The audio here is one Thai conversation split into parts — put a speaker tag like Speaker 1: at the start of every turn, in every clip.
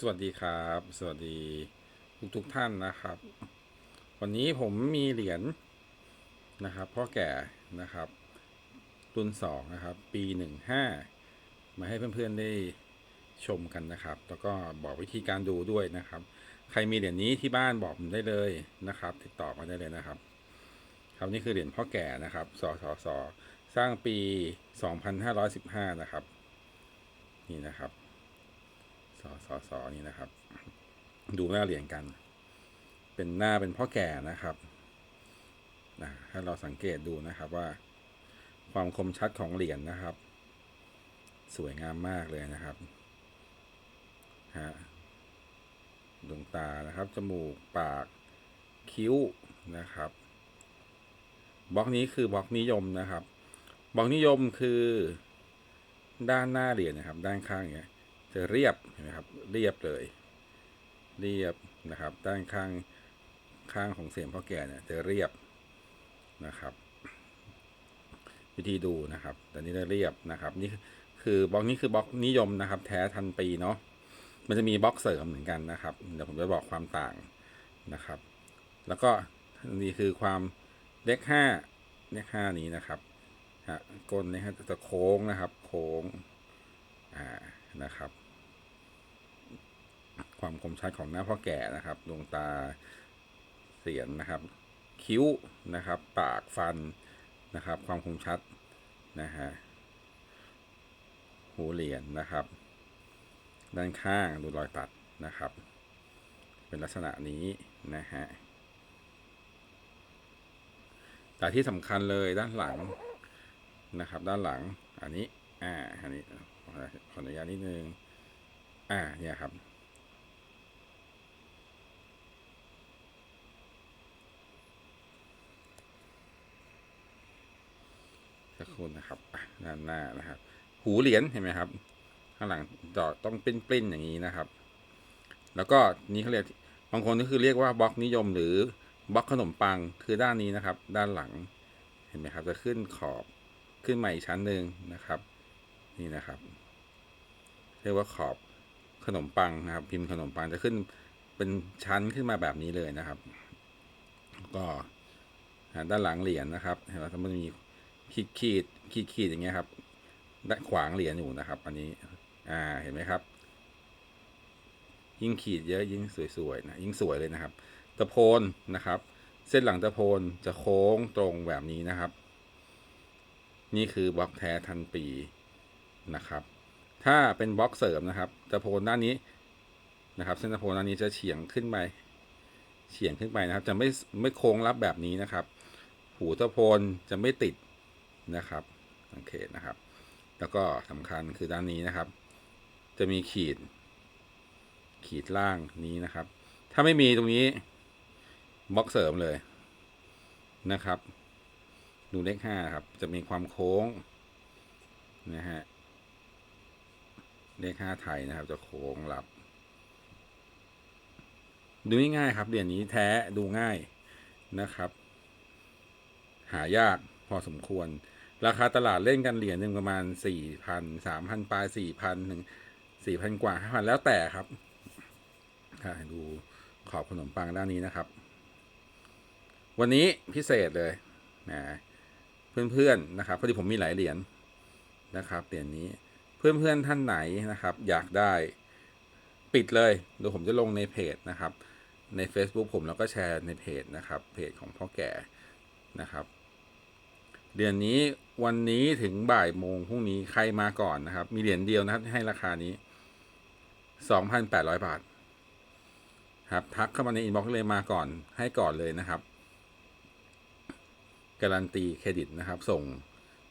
Speaker 1: สวัสดีครับ สวัสดีทุกทุกท่านนะครับ วันนี้ผมมีเหรียญนะครับพ่อแก่นะครับรุ่นสองนะครับ ปีหนึ่งห้ามาให้เพื่อนๆได้ชมกันนะครับ แล้วก็บอกวิธีการดูด้วยนะครับ ใครมีเหรียญนี้ที่บ้านบอกผมได้เลยนะครับ ติดต่อมาได้เลยนะครับครับนี่คือเหรียญพ่อแก่นะครับสสสสร้างปี 2515 นะครับ นี่นะครับ สอสอสอนี่นะครับ ดูหน้าเหรียญกัน เป็นหน้าเป็นพ่อแก่นะครับนะให้เราสังเกตดูนะครับว่า ความคมชัดของเหรียญนะครับ สวยงามมากเลยนะครับฮะดวงตานะครับจมูกปากคิ้วนะครับบล็อกนี้คือบล็อกนิยมนะครับบล็อกนิยมคือด้านหน้าเหรียญนะครับ ด้านข้างอย่างเงี้ย จะเรียบนไหมครับเรียบเลย เรียบนะครับ ด้านข้างข้างของเสียงพ่อแก่เนี่ยจะเรียบนะครับ วิธีดูนะครับแต่นี้จะเรียบนะครับนี่คือบล็อกนี้คือบล็อกนิยมนะครับ แท้ทันปีเนาะมันจะมีบล็อกเสริมเหมือนกันนะครับเดี๋ยวผมจะบอกความต่างนะครับ แล้วก็นี่คือความเลขห้าเลขห้านี้นะครับฮะก้นนี่ฮะจะโค้งนะครับ โค้งอ่านะครับ ความคมชัดของหน้าพ่อแก่นะครับดวงตาเสียนนะครับ คิ้วนะครับ ปากฟันนะครับ ความคมชัดนะฮะหูเหรียญนะครับ ด้านข้างดูรอยตัดนะครับ เป็นลักษณะนี้นะฮะแต่ที่สำคัญเลยด้านหลังนะครับ ด้านหลังอันนี้อ่าอันนี้ขออนุญาตนิดนึงอ่าเนี่ยครับ นะครับด้านหน้านะครับ หูเหรียญเห็นไหมครับ ข้างหลังจอต้องเปริ้นๆอย่างนี้นะครับ แล้วก็นี้เขาเรียกบางคนก็คือเรียกว่าบล็อกนิยมหรือบล็อกขนมปังคือด้านนี้นะครับ ด้านหลังเห็นไหมครับ จะขึ้นขอบขึ้นมาอีกชั้นหนึ่งนะครับ นี่นะครับ เรียกว่าขอบขนมปังนะครับ พิมพ์ขนมปังจะขึ้นเป็นชั้นขึ้นมาแบบนี้เลยนะครับ ก็ด้านหลังเหรียญนะครับเห็นไหมมันมี ขีดขีดขีดขีดอย่างเงี้ยครับด้านขวางเหรียญอยู่นะครับ อันนี้ อ่าเห็นไหมครับ ยิ่งขีดเยอะยิ่งสวยๆนะยิ่งสวยเลยนะครับ ตะโพนนะครับ เส้นหลังตะโพนจะโค้งตรงแบบนี้นะครับ นี่คือบล็อกแท้ทันปีนะครับ ถ้าเป็นบล็อกเสริมนะครับ ตะโพนด้านนี้นะครับ เส้นตะโพนด้านนี้จะเฉียงขึ้นไปเฉียงขึ้นไปนะครับ จะไม่ไม่โค้งรับแบบนี้นะครับ หูตะโพนจะไม่ติด นะครับสังเกตนะครับ แล้วก็สำคัญคือด้านนี้นะครับ จะมีขีด ขีดล่างนี้นะครับ ถ้าไม่มีตรงนี้บล็อกเสริมเลยนะครับ ดูเลขห้าครับ จะมีความโค้งนะฮะเลขห้าไทยนะครับ จะโค้งหลับ ดูง่ายๆครับเหรียญนี้แท้ดูง่ายนะครับ หายากพอสมควร ราคาตลาดเล่นกันเหรียญหนึ่งประมาณสี่พันสามพันปลายสี่พันถึงสี่พันกว่าห้าพันแล้วแต่ครับดูขอบขนมปังด้านนี้นะครับ วันนี้พิเศษเลยนะเพื่อนๆนะครับพอดีผมมีหลายเหรียญนะครับเหรียญนี้เพื่อนๆท่านไหนนะครับ อยากได้ปิดเลยเดี๋ยวผมจะลงในเพจนะครับ ใน Facebook ผมแล้วก็แชร์ในเพจนะครับ เพจของพ่อแก่นะครับ เดือนนี้วันนี้ถึงบ่ายโมงพรุ่งนี้ใครมาก่อนนะครับ มีเหรียญเดียวนะครับให้ราคานี้สองพันแปดร้อยบาท ครับ ทักเข้ามาในอินบ็อกซ์เลยมาก่อนให้ก่อนเลยนะครับ การันตีเครดิตนะครับ ส่ง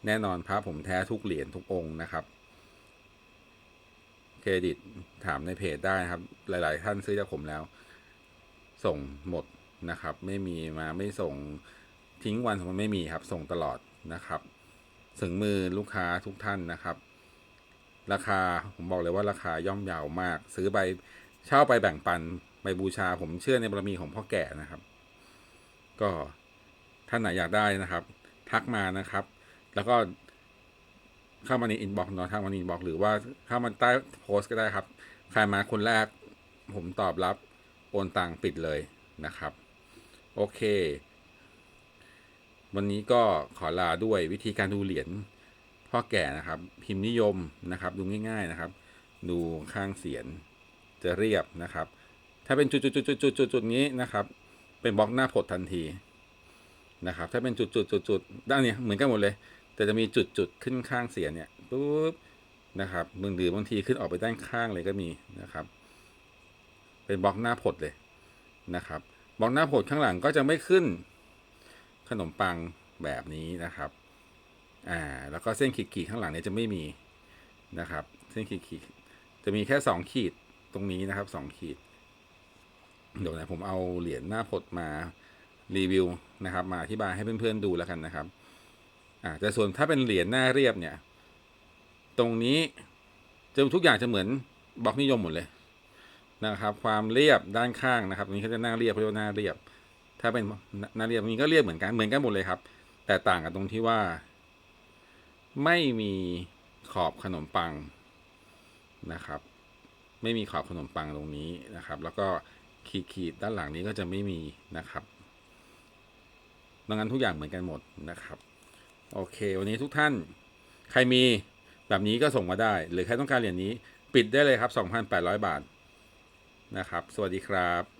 Speaker 1: แน่นอนพระผมแท้ทุกเหรียญทุกองค์นะครับ เครดิตถามในเพจได้ครับ หลาย ๆ ท่านซื้อจากผมแล้ว ส่งหมดนะครับ ไม่มีมาไม่ส่งทิ้งวันของมันไม่มีครับ ส่งตลอด นะครับถึงมือลูกค้าทุกท่านนะครับ ราคาผมบอกเลยว่าราคาย่อมเยาวมาก ซื้อไปเช่าไปแบ่งปันไปบูชาผมเชื่อในบารมีของพ่อแก่นะครับ ก็ท่านไหนอยากได้นะครับ ทักมานะครับ แล้วก็เข้ามาในอินบ็อกซ์เนาะทักมาในอินบ็อกซ์หรือว่าเข้ามาใต้โพสต์ก็ได้ครับ ใครมาคนแรกผมตอบรับโอนตังปิดเลยนะครับ โอเค วันนี้ก็ขอลาด้วยวิธีการดูเหรียญพ่อแก่นะครับ พิมพ์นิยมนะครับ ดูง่าย ๆนะครับ ดูข้างเสียนจะเรียบนะครับ ถ้าเป็นจุดๆๆๆๆๆนี้นะครับ เป็นบล็อกหน้าผดทันทีนะครับ ถ้าเป็นจุดๆๆๆด้านนี้เหมือนกันหมดเลย แต่จะมีจุดๆขึ้นข้างเสียนเนี่ยปุ๊บนะครับบางหรือบางทีขึ้นออกไปด้านข้างเลยก็มีนะครับ เป็นบล็อกหน้าผดเลยนะครับบล็อกหน้าผดข้างหลังก็จะไม่ขึ้น ขนมปังแบบนี้นะครับ อ่า แล้วก็เส้นขีดๆข้างหลังเนี่ยจะไม่มีนะครับ เส้นขีดๆจะมีแค่สองขีดตรงนี้นะครับสองขีด เดี๋ยวนะผมเอาเหรียญหน้าผดมารีวิวนะครับ มาอธิบายให้เพื่อนๆดูแล้วกันนะครับ อ่าแต่ส่วนถ้าเป็นเหรียญหน้าเรียบเนี่ย ตรงนี้จะทุกอย่างจะเหมือนบล็อกนิยมหมดเลยนะครับ ความเรียบด้านข้างนะครับตรงนี้เขาจะหน้าเรียบเขาเรียกว่าหน้าเรียบ ถ้าเป็นน้าเรียบตรงนี้ก็เรียบเหมือนกันเหมือนกันหมดเลยครับ แต่ต่างกันตรงที่ว่า ไม่มีขอบขนมปังนะครับ ไม่มีขอบขนมปังตรงนี้นะครับ แล้วก็ขีดขีดๆด้านหลังนี้ก็จะไม่มีนะครับดังนั้นทุกอย่างเหมือนกันหมดนะครับ โอเค วันนี้ทุกท่านใครมีแบบนี้ก็ส่งมาได้ หรือใครต้องการเหรียญนี้ ปิดได้เลยครับ 2,800 บาทนะครับ สวัสดีครับ